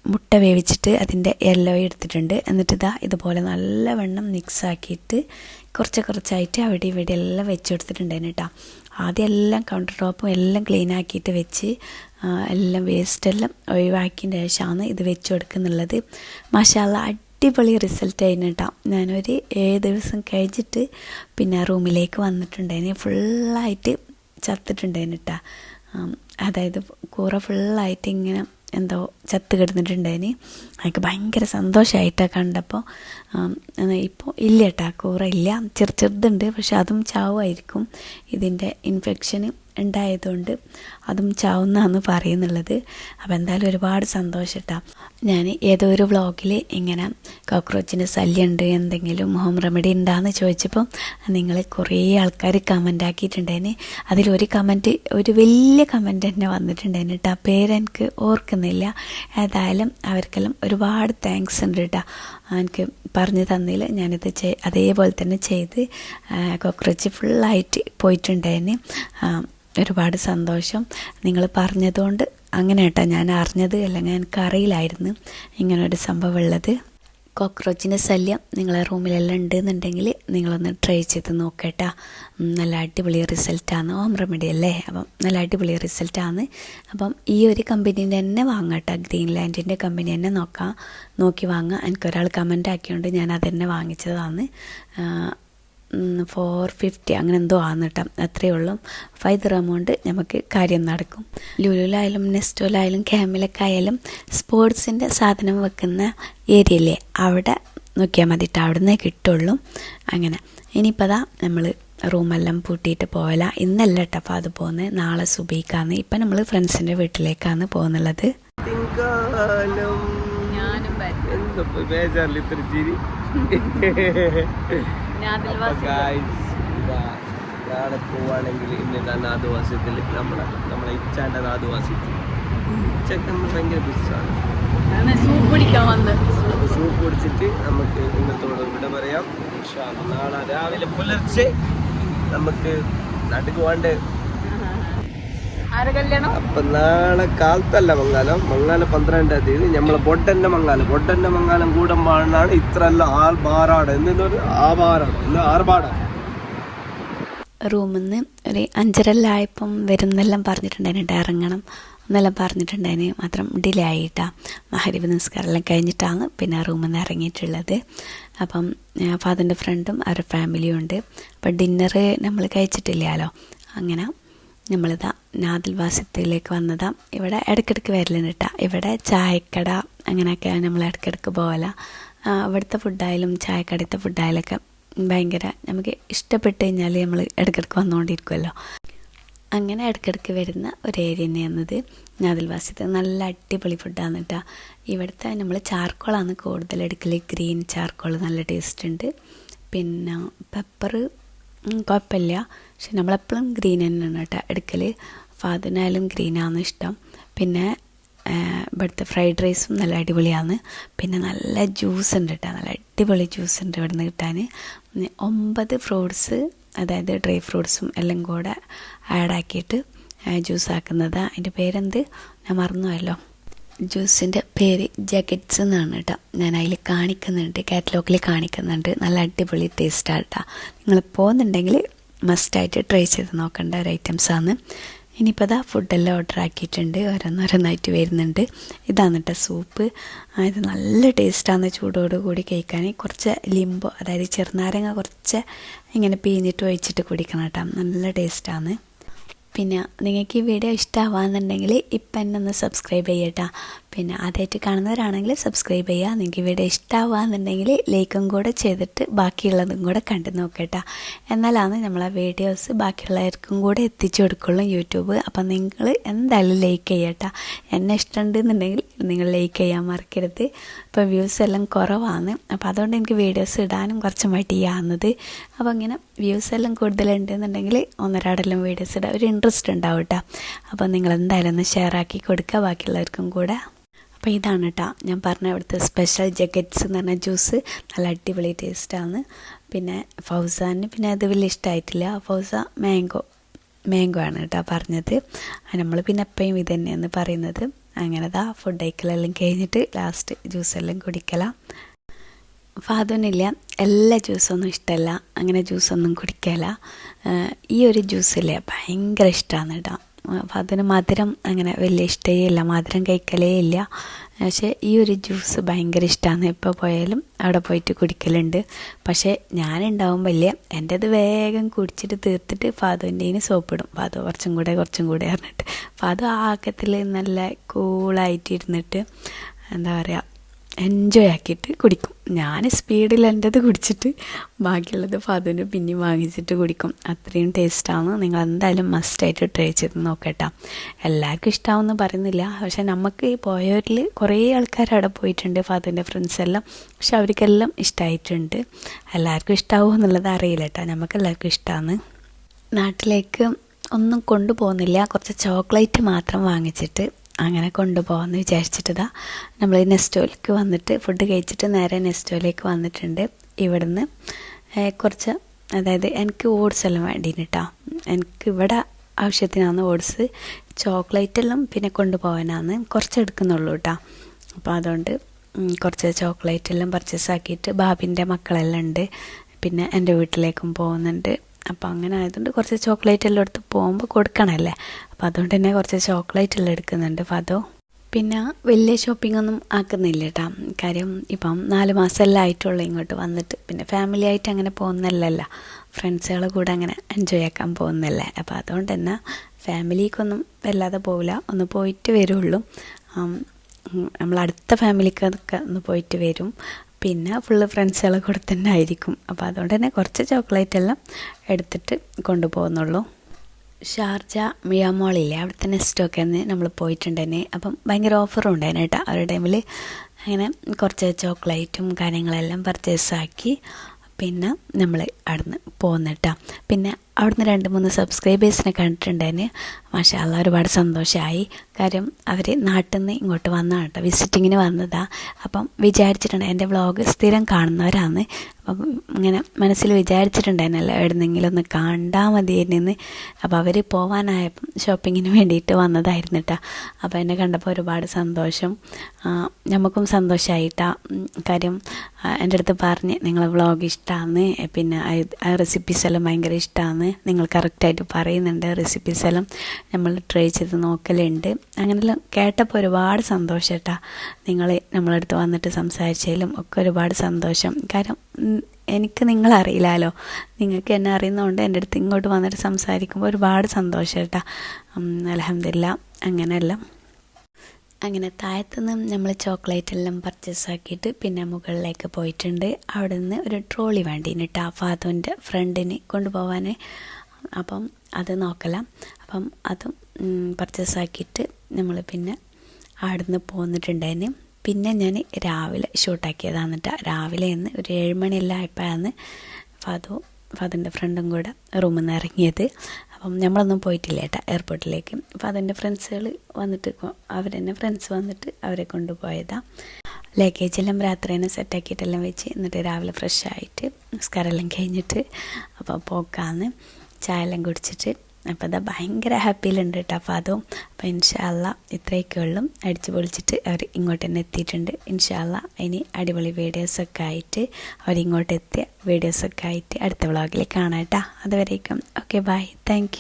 മുട്ട വേവിച്ചിട്ട് അതിന്റെ യെല്ലോ എടുത്തിട്ടുണ്ട്. എന്നിട്ട് ഇതാ ഇതുപോലെ നല്ലവണ്ണം മിക്സ് ആക്കിയിട്ട് കുറച്ച് കുറച്ചായിട്ട് അവിടെ ഇവിടെ എല്ലാം വെച്ച് കൊടുത്തിട്ടുണ്ടായിരുന്നു കേട്ടോ. ആദ്യം എല്ലാം കൗണ്ടർ ടോപ്പും എല്ലാം ക്ലീൻ ആക്കിയിട്ട് വെച്ച് വേസ്റ്റ് എല്ലാം വേസ്റ്റെല്ലാം ഒഴിവാക്കിയ ശേഷമാണ് ഇത് വെച്ച് കൊടുക്കുന്നുള്ളത്. മഷാല അടിപൊളി റിസൾട്ട് ആയിരുന്നു കേട്ടോ. ഞാനൊരു ഏഴ് ദിവസം കഴിച്ചിട്ട് പിന്നെ റൂമിലേക്ക് വന്നിട്ടുണ്ടായിരുന്നു. ഫുള്ളായിട്ട് ചത്തിട്ടുണ്ടായിരുന്നു കേട്ടോ. അതായത് കൂറ ഫുള്ളായിട്ട് ഇങ്ങനെ എന്തോ ചത്ത് കിടന്നിട്ടുണ്ടായിന്. എനിക്ക് ഭയങ്കര സന്തോഷമായിട്ടാണ് കണ്ടപ്പോൾ ഇപ്പോൾ ഇല്ല കേട്ടോ കൂറ ഇല്ല. ചെറു ചെറുതുണ്ട് പക്ഷെ അതും ചാവുമായിരിക്കും ഇതിന്റെ ഇൻഫെക്ഷന് ഉണ്ടായതുകൊണ്ട്. അതും ചാവുന്നാന്ന് പറയുന്നുള്ളത്. അപ്പോൾ എന്തായാലും ഒരുപാട് സന്തോഷം ഞാൻ ഏതോ ഒരു വ്ളോഗിൽ ഇങ്ങനെ കോക്രോച്ചിന്റെ ശല്യമുണ്ട് എന്തെങ്കിലും ഹോം റെമഡി ഉണ്ടാന്ന് ചോദിച്ചപ്പോൾ നിങ്ങൾ കുറേ ആൾക്കാർ കമന്റ് ആക്കിയിട്ടുണ്ടായിന്. അതിലൊരു കമന്റ് ഒരു വലിയ കമന്റ് തന്നെ വന്നിട്ടുണ്ടായിന് കേട്ടോ പേരെനിക്ക് ഓർക്കുന്നില്ല. ഏതായാലും അവർക്കെല്ലാം ഒരുപാട് താങ്ക്സ് ഉണ്ട് കേട്ടോ എനിക്ക് പറഞ്ഞു തന്നതിൽ ഞാനിത് അതേപോലെ തന്നെ ചെയ്ത് കോക്രോച്ച് ഫുള്ളായിട്ട് പോയിട്ടുണ്ടായിന്. ഒരുപാട് സന്തോഷം. നിങ്ങൾ പറഞ്ഞതുകൊണ്ട് അങ്ങനെ കേട്ടോ ഞാൻ അറിഞ്ഞത്. അല്ലെങ്കിൽ ഞാൻ അറിയില്ലായിരുന്നു ഇങ്ങനൊരു സംഭവം ഉള്ളത് കോക്രോച്ചിന്റെ ശല്യം നിങ്ങളെ റൂമിലെല്ലാം ഉണ്ടെന്നുണ്ടെങ്കിൽ നിങ്ങളൊന്ന് ട്രൈ ചെയ്ത് നോക്കട്ടാ. നല്ല അടിപൊളി റിസൾട്ടാണ്. ഹോം റെമഡി അല്ലേ? അപ്പം നല്ല അടിപൊളി റിസൾട്ടാണ്. അപ്പം ഈ ഒരു കമ്പനീന്റെ തന്നെ വാങ്ങട്ടോ. ഗ്രീൻലാൻഡിന്റെ കമ്പനി തന്നെ നോക്കാം. നോക്കി വാങ്ങാം എനിക്കൊരാൾ കമന്റ് ആക്കിയോണ്ട് ഞാൻ അതന്നെ തന്നെ വാങ്ങിച്ചതാണ്. ഫോർ ഫിഫ്റ്റി അങ്ങനെ എന്തോ ആണ് കേട്ടോ അത്രയേ ഉള്ളൂ. ഫൈവ് ദിറം എമൗണ്ട് നമുക്ക് കാര്യം നടക്കും. ലുലുലായാലും നെസ്റ്റോലായാലും ക്യാമിലൊക്കെ ആയാലും സ്പോർട്സിന്റെ സാധനം വെക്കുന്ന ഏരിയയിലെ അവിടെ നോക്കിയാൽ മതി കേട്ടോ അവിടെ നിന്നേ കിട്ടുള്ളൂ. അങ്ങനെ. ഇനിയിപ്പോൾ അതാ നമ്മൾ റൂമെല്ലാം പൂട്ടിയിട്ട് പോകല ഇന്നല്ല കേട്ടോ അപ്പോൾ അത് പോകുന്നത് നാളെ സുബീക്കാന്ന് ഇപ്പം നമ്മൾ ഫ്രണ്ട്സിന്റെ വീട്ടിലേക്കാണ് പോകുന്നുള്ളത് തിങ്കാലം. ഞാനും നാളെ പോവാണെങ്കിൽ ഇന്നത്തെ നാദുവാസ്യത്തിൽ നമ്മളെ നമ്മളെ ഇച്ചാന്റെ നാദുവാസ്യത്തിൽ നമ്മൾ ഭയങ്കര ബിസാണ് സൂപ്പ് കുടിക്കാൻ വന്ന്. സൂപ്പ് കുടിച്ചിട്ട് നമുക്ക് ഇന്നത്തോട് ഇവിടെ പറയാം. നാളെ രാവിലെ പുലർച്ചെ നമുക്ക് കല്യാണം അപ്പൊ നാളെ കാലത്തല്ല മംഗാലം. മംഗാലം പന്ത്രണ്ടാം തീയതി. നമ്മളെ ബൊഡന്റെ മംഗാലം. ബൊഡന്റെ മംഗാലം കൂടുമ്പോഴാണ് ഇത്ര എല്ലാം ആൾബാറാട് എന്നൊരു ആഭാറാണ് എന്ന് ആർഭാടാണ്. റൂമിൽ നിന്ന് ഒരു അഞ്ചരല്ലായപ്പം വരുന്നെല്ലാം പറഞ്ഞിട്ടുണ്ടായിരുന്നു കേട്ടോ ഇറങ്ങണം എന്നെല്ലാം പറഞ്ഞിട്ടുണ്ടായിരുന്നു മാത്രം ഡിലേ ആയിട്ടാ. മഹരിബ് നിസ്കാരമെല്ലാം കഴിഞ്ഞിട്ടാണ് പിന്നെ റൂമിൽ നിന്ന് ഇറങ്ങിയിട്ടുള്ളത്. അപ്പം ഫാദറിന്റെ ഫ്രണ്ടും അവരുടെ ഫാമിലിയും ഉണ്ട്. അപ്പം ഡിന്നറ് നമ്മൾ കഴിച്ചിട്ടില്ലല്ലോ. അങ്ങനെ നമ്മളിതാ നാദിൽ വാസത്തിലേക്ക് വന്നതാ. ഇവിടെ ഇടയ്ക്കിടയ്ക്ക് വരലുണ്ട് കേട്ടോ ഇവിടെ ചായക്കട അങ്ങനെയൊക്കെയാണ് നമ്മൾ ഇടയ്ക്കിടയ്ക്ക് പോകല ഇവിടുത്തെ ഫുഡായാലും ചായക്കടത്തെ ഫുഡായാലൊക്കെ ഭയങ്കര നമുക്ക് ഇഷ്ടപ്പെട്ട് കഴിഞ്ഞാൽ നമ്മൾ ഇടയ്ക്കിടയ്ക്ക് വന്നുകൊണ്ടിരിക്കുമല്ലോ അങ്ങനെ ഇടയ്ക്കിടയ്ക്ക് വരുന്ന ഒരു ഏരിയ തന്നെയാണത്. നാദിൽവാസത്തെ നല്ല അടിപൊളി ഫുഡാണ് കേട്ടോ ഇവിടുത്തെ നമ്മൾ ചാർക്കോളാണ് കൂടുതൽ എടുക്കൽ ഗ്രീൻ ചാർക്കോൾ നല്ല ടേസ്റ്റ് ഉണ്ട്. പിന്നെ പെപ്പർ കുഴപ്പമില്ല പക്ഷെ നമ്മളെപ്പോഴും ഗ്രീൻ തന്നെയാണ് കേട്ടോ എടുക്കൽ ഫാദിനായാലും ഗ്രീനാണ് ഇഷ്ടം. പിന്നെ ഇവിടുത്തെ ഫ്രൈഡ് റൈസും നല്ല അടിപൊളിയാണ്. പിന്നെ നല്ല ജ്യൂസ് ഉണ്ട് കേട്ടോ. നല്ല അടിപൊളി ജ്യൂസ് ഉണ്ട് ഇവിടുന്ന് കിട്ടാൻ ഒമ്പത് ഫ്രൂട്ട്സ് അതായത് ഡ്രൈ ഫ്രൂട്ട്സും എല്ലാം കൂടെ ആഡാക്കിയിട്ട് ജ്യൂസ് ആക്കുന്നത് അതിന്റെ പേരെന്ത്? ഞാൻ മറന്നുപോയല്ലോ. ജ്യൂസിന്റെ പേര് ജഗറ്റ്സ് എന്നാണ് കേട്ടോ. ഞാൻ അതിൽ കാണിക്കുന്നുണ്ട് കാറ്റലോഗിൽ കാണിക്കുന്നുണ്ട്. നല്ല അടിപൊളി ടേസ്റ്റാണ് കേട്ടോ. നിങ്ങൾ പോകുന്നുണ്ടെങ്കിൽ മസ്റ്റായിട്ട് ട്രൈ ചെയ്ത് നോക്കേണ്ട ഒരു ഐറ്റംസ് ഐറ്റംസാണ് ഇനിയിപ്പോൾ അതാ ഫുഡെല്ലാം ഓർഡർ ആക്കിയിട്ടുണ്ട്. ഓരോന്നോരോന്നായിട്ട് വരുന്നുണ്ട്. ഇതാണ് കേട്ടോ സൂപ്പ് അതായത് നല്ല ടേസ്റ്റാണ് ചൂടോട് കൂടി കഴിക്കാൻ. കുറച്ച് ലിംബോ അതായത് ചെറുനാരങ്ങ കുറച്ച് ഇങ്ങനെ പിഴിഞ്ഞിട്ട് ഒഴിച്ചിട്ട് കുടിക്കണം കേട്ടോ. നല്ല ടേസ്റ്റാണ് പിന്നെ നിങ്ങൾക്ക് ഈ വീഡിയോ ഇഷ്ടമാവാന്നുണ്ടെങ്കിൽ ഇപ്പം എന്നെ ഒന്ന് സബ്സ്ക്രൈബ് ചെയ്യട്ടോ. പിന്നെ ആദ്യമായിട്ട് കാണുന്നവരാണെങ്കിൽ സബ്സ്ക്രൈബ് ചെയ്യുക. നിങ്ങൾക്ക് വീഡിയോ ഇഷ്ടമാവാന്നുണ്ടെങ്കിൽ ലൈക്കും കൂടെ ചെയ്തിട്ട് ബാക്കിയുള്ളതും കൂടെ കണ്ടു നോക്കട്ടോ. എന്നാലാണ് നമ്മളെ വീഡിയോസ് ബാക്കിയുള്ളവർക്കും കൂടെ എത്തിച്ചു കൊടുക്കുള്ളൂ യൂട്യൂബ്. അപ്പം നിങ്ങൾ എന്തായാലും ലൈക്ക് ചെയ്യട്ടോ. എന്നെ ഇഷ്ടമുണ്ടെന്നുണ്ടെങ്കിൽ നിങ്ങൾ ലൈക്ക് ചെയ്യാൻ മറക്കരുത്. ഇപ്പോൾ വ്യൂസ് എല്ലാം കുറവാണ്. അപ്പോൾ അതുകൊണ്ട് എനിക്ക് വീഡിയോസ് ഇടാനും കുറച്ച് മടിയാവുന്നത്. അപ്പോൾ അങ്ങനെ വ്യൂസ് എല്ലാം കൂടുതലുണ്ട് എന്നുണ്ടെങ്കിൽ ഒന്നരാടെല്ലാം വീഡിയോസ് ഇടാൻ ഒരു ഇൻട്രസ്റ്റ് ഉണ്ടാവും കേട്ടോ അപ്പോൾ നിങ്ങൾ എന്തായാലും ഒന്ന് ഷെയർ ആക്കി കൊടുക്കുക ബാക്കിയുള്ളവർക്കും കൂടെ. അപ്പോൾ ഇതാണ് കേട്ടോ ഞാൻ പറഞ്ഞ ഇവിടുത്തെ സ്പെഷ്യൽ ജക്കറ്റ്സ് എന്ന് പറഞ്ഞ ജ്യൂസ് നല്ല അടിപൊളി ടേസ്റ്റാണ് പിന്നെ ഫൗസാന് പിന്നെ അത് വലിയ ഇഷ്ടമായിട്ടില്ല ഫൗസ മാംഗോ മാംഗോ ആണ് കേട്ടോ പറഞ്ഞത്. നമ്മൾ പിന്നെ എപ്പോഴും ഇത് തന്നെയാണ് പറയുന്നത്. അങ്ങനെ ദാ ഫുഡ് കഴിക്കലെല്ലാം കഴിഞ്ഞിട്ട് ലാസ്റ്റ് ജ്യൂസെല്ലാം കുടിക്കലാം. ഫാദുനില്ല എല്ലാ ജ്യൂസൊന്നും ഇഷ്ടമല്ല അങ്ങനെ ജ്യൂസൊന്നും കുടിക്കല. ഈ ഒരു ജ്യൂസില്ലേ ഭയങ്കര ഇഷ്ടമാണ് കേട്ടോ ഫാദുന് മധുരം അങ്ങനെ വലിയ ഇഷ്ടമേ ഇല്ല മധുരം കഴിക്കലേ ഇല്ല. പക്ഷേ ഈ ഒരു ജ്യൂസ് ഭയങ്കര ഇഷ്ടമാണ് എപ്പോൾ പോയാലും അവിടെ പോയിട്ട് കുടിക്കലുണ്ട്. പക്ഷേ ഞാനുണ്ടാവുമ്പോൾ എന്റെത് വേഗം കുടിച്ചിട്ട് തീർത്തിട്ട് ഫാദുവിന്റെ സോപ്പിടും. ഫാദു കുറച്ചും കൂടെ കുറച്ചും കൂടെ പറഞ്ഞിട്ട്. ഫാദു ആക്കത്തിൽ നല്ല കൂളായിട്ട് ഇരുന്നിട്ട് എന്താ പറയുക എൻജോയ് ആക്കിയിട്ട് കുടിക്കും. ഞാൻ സ്പീഡിൽ എന്റെത് കുടിച്ചിട്ട് ബാക്കിയുള്ളത് ഫാദുവിന് പിന്നെയും വാങ്ങിച്ചിട്ട് കുടിക്കും. അത്രയും ടേസ്റ്റാണ് നിങ്ങൾ എന്തായാലും മസ്റ്റായിട്ട് ട്രൈ ചെയ്ത് നോക്കട്ടോ. എല്ലാവർക്കും ഇഷ്ടമാവെന്ന് പറയുന്നില്ല. പക്ഷെ നമുക്ക് പോയവരിൽ കുറേ ആൾക്കാർ അവിടെ പോയിട്ടുണ്ട് ഫാദുവിന്റെ ഫ്രണ്ട്സ് എല്ലാം. പക്ഷെ അവർക്കെല്ലാം ഇഷ്ടമായിട്ടുണ്ട് എല്ലാവർക്കും ഇഷ്ടമാവുമോ എന്നുള്ളത് അറിയില്ല കേട്ടോ നമുക്ക് എല്ലാവർക്കും ഇഷ്ടമാണ് നാട്ടിലേക്ക് ഒന്നും കൊണ്ടുപോകുന്നില്ല. കുറച്ച് ചോക്ലേറ്റ് മാത്രം വാങ്ങിച്ചിട്ട് അങ്ങനെ കൊണ്ടുപോകാമെന്ന് വിചാരിച്ചിട്ടതാ. നമ്മൾ നെസ്റ്റോയിലേക്ക് വന്നിട്ട് ഫുഡ് കഴിച്ചിട്ട് നേരെ നെസ്റ്റോയിലേക്ക് വന്നിട്ടുണ്ട്. ഇവിടുന്ന് കുറച്ച് അതായത് എനിക്ക് ഓട്സ് എല്ലാം വേണ്ടീന് കേട്ടോ എനിക്ക് ഇവിടെ ആവശ്യത്തിനാണ് ഓട്സ് ചോക്ലേറ്റ് എല്ലാം പിന്നെ കൊണ്ടുപോകാനാണ് കുറച്ച് എടുക്കുന്നുള്ളൂ കേട്ടോ അപ്പോൾ അതുകൊണ്ട് കുറച്ച് ചോക്ലേറ്റ് എല്ലാം പർച്ചേസ് ആക്കിയിട്ട് ബാബിന്റെ മക്കളെല്ലാം ഉണ്ട്. പിന്നെ എന്റെ വീട്ടിലേക്കും പോകുന്നുണ്ട്. അപ്പോൾ അങ്ങനെ ആയതുകൊണ്ട് കുറച്ച് ചോക്ലേറ്റ് എല്ലാം എടുത്ത് പോകുമ്പോൾ കൊടുക്കണമല്ലേ അപ്പോൾ അതുകൊണ്ട് തന്നെ കുറച്ച് ചോക്ലേറ്റ് എല്ലാം എടുക്കുന്നുണ്ട് ഫതോ പിന്നെ വലിയ ഷോപ്പിംഗ് ഒന്നും ആക്കുന്നില്ല കേട്ടോ. കാര്യം ഇപ്പം നാല് മാസമെല്ലാം ആയിട്ടുള്ളൂ ഇങ്ങോട്ട് വന്നിട്ട്. പിന്നെ ഫാമിലി ആയിട്ട് അങ്ങനെ പോകുന്നല്ലല്ലോ. ഫ്രണ്ട്സുകളെ കൂടെ അങ്ങനെ എൻജോയ് ആക്കാൻ പോകുന്നല്ലേ. അപ്പോൾ അതുകൊണ്ട് തന്നെ ഫാമിലിക്കൊന്നും വല്ലാതെ പോവില്ല. ഒന്ന് പോയിട്ട് വരുള്ളൂ. നമ്മളടുത്ത ഫാമിലിക്കൊക്കെ ഒന്ന് പോയിട്ട് വരും. പിന്നെ ഫുള്ള് ഫ്രണ്ട്സുകളെ കൂടെ തന്നെ ആയിരിക്കും. അപ്പോൾ അതുകൊണ്ട് തന്നെ കുറച്ച് ചോക്ലേറ്റ് എല്ലാം എടുത്തിട്ട് കൊണ്ടുപോകുന്നുള്ളൂ. ഷാർജ മിയാമോളില്ലേ നെസ്റ്റൊക്കെ തന്നെ നമ്മൾ പോയിട്ടുണ്ടെന്നെ അപ്പം ഭയങ്കര ഓഫറും ഉണ്ടായിരുന്നു കേട്ടോ. ആ ടൈമിൽ അങ്ങനെ കുറച്ച് ചോക്ലേറ്റും കാര്യങ്ങളെല്ലാം പർച്ചേസ് ആക്കി. പിന്നെ നമ്മൾ അവിടുന്ന് പോന്നിട്ടാ പിന്നെ അവിടുന്ന് രണ്ട് മൂന്ന് സബ്സ്ക്രൈബേഴ്സിനെ കണ്ടിട്ടുണ്ടായിരുന്നു മാഷാല്ല ഒരുപാട് സന്തോഷമായി കാര്യം അവർ നാട്ടിൽ നിന്ന് ഇങ്ങോട്ട് വന്നതാണ് കേട്ടോ വിസിറ്റിങ്ങിന് വന്നതാണ് അപ്പം വിചാരിച്ചിട്ടുണ്ട് എന്റെ വ്ളോഗ് സ്ഥിരം കാണുന്നവരാണ് അപ്പം ഇങ്ങനെ മനസ്സിൽ വിചാരിച്ചിട്ടുണ്ടായിരുന്നല്ലോ എവിടുന്നെങ്കിലും ഒന്ന് കണ്ടാൽ മതിയെന്ന് അപ്പോൾ അവർ പോവാനായപ്പം ഷോപ്പിങ്ങിന് വേണ്ടിയിട്ട് വന്നതായിരുന്നു കേട്ടോ അപ്പോൾ എന്നെ കണ്ടപ്പോൾ ഒരുപാട് സന്തോഷം. നമുക്കും സന്തോഷമായിട്ടാ കാര്യം എന്റെ അടുത്ത് പറഞ്ഞ് നിങ്ങളെ വ്ളോഗ് ഇഷ്ടമാണ് പിന്നെ റെസിപ്പീസ് എല്ലാം ഭയങ്കര ഇഷ്ടമാണ് നിങ്ങൾ കറക്റ്റായിട്ട് പറയുന്നുണ്ട്. റെസിപ്പീസ് എല്ലാം നമ്മൾ ട്രൈ ചെയ്ത് നോക്കലുണ്ട്. അങ്ങനെല്ലാം കേട്ടപ്പോൾ ഒരുപാട് സന്തോഷം കേട്ടാ നിങ്ങൾ നമ്മളടുത്ത് വന്നിട്ട് സംസാരിച്ചതിലും ഒക്കെ ഒരുപാട് സന്തോഷം. കാരണം എനിക്ക് നിങ്ങളറിയില്ലല്ലോ നിങ്ങൾക്ക് എന്നെ അറിയുന്നതുകൊണ്ട് എന്റെ അടുത്ത് ഇങ്ങോട്ട് വന്നിട്ട് സംസാരിക്കുമ്പോൾ ഒരുപാട് സന്തോഷം കേട്ടാ അലഹമില്ല അങ്ങനെയെല്ലാം. അങ്ങനെ താഴത്തുനിന്നും നമ്മൾ ചോക്ലേറ്റ് എല്ലാം പർച്ചേസ് ആക്കിയിട്ട് പിന്നെ മുകളിലേക്ക് പോയിട്ടുണ്ട്. അവിടെ നിന്ന് ഒരു ട്രോളി വേണ്ടീന് കേട്ടോ ഫാദുവിന്റെ ഫ്രണ്ടിന് കൊണ്ടുപോകാൻ അപ്പം അത് നോക്കലാം. അപ്പം അതും പർച്ചേസ് ആക്കിയിട്ട് നമ്മൾ പിന്നെ അവിടെ നിന്ന് പോന്നിട്ടുണ്ടായിരുന്നു പിന്നെ ഞാൻ രാവിലെ ഷൂട്ടാക്കിയതാണ് കേട്ടോ രാവിലെ ഇന്ന് ഒരു ഏഴുമണിയെല്ലാം ആയപ്പോഴാണ് ഫാദു ഫാദറിന്റെ ഫ്രണ്ടും കൂടെ റൂമിൽ നിന്ന് ഇറങ്ങിയത്. അപ്പം നമ്മളൊന്നും പോയിട്ടില്ല കേട്ടോ എയർപോർട്ടിലേക്ക് അപ്പോൾ അതെന്റെ ഫ്രണ്ട്സുകൾ വന്നിട്ട് അവരെന്നെ ഫ്രണ്ട്സ് വന്നിട്ട് അവരെ കൊണ്ടുപോയതാണ് ലഗേജെല്ലാം രാത്രി തന്നെ സെറ്റാക്കിയിട്ടെല്ലാം വെച്ച് എന്നിട്ട് രാവിലെ ഫ്രഷ് ആയിട്ട് നിസ്കാരമെല്ലാം കഴിഞ്ഞിട്ട് അപ്പോൾ പോക്കാന്ന്. ചായ എല്ലാം കുടിച്ചിട്ട് അപ്പോൾ അതാ ഭയങ്കര ഹാപ്പിയിലുണ്ട് കേട്ടോ അപ്പോൾ അതും അപ്പോൾ ഇൻഷാല്ല ഇത്രയൊക്കെ ഉള്ളൂ. അടിച്ച് പൊളിച്ചിട്ട് അവർ ഇങ്ങോട്ട് തന്നെ എത്തിയിട്ടുണ്ട്. ഇൻഷാല്ല ഇനി അടിപൊളി വീഡിയോസൊക്കെ ആയിട്ട് അവരിങ്ങോട്ട് എത്തിയ വീഡിയോസൊക്കെ ആയിട്ട് അടുത്ത വ്ളോഗിൽ കാണാം കേട്ടോ അതുവരേക്കും. Okay bye thank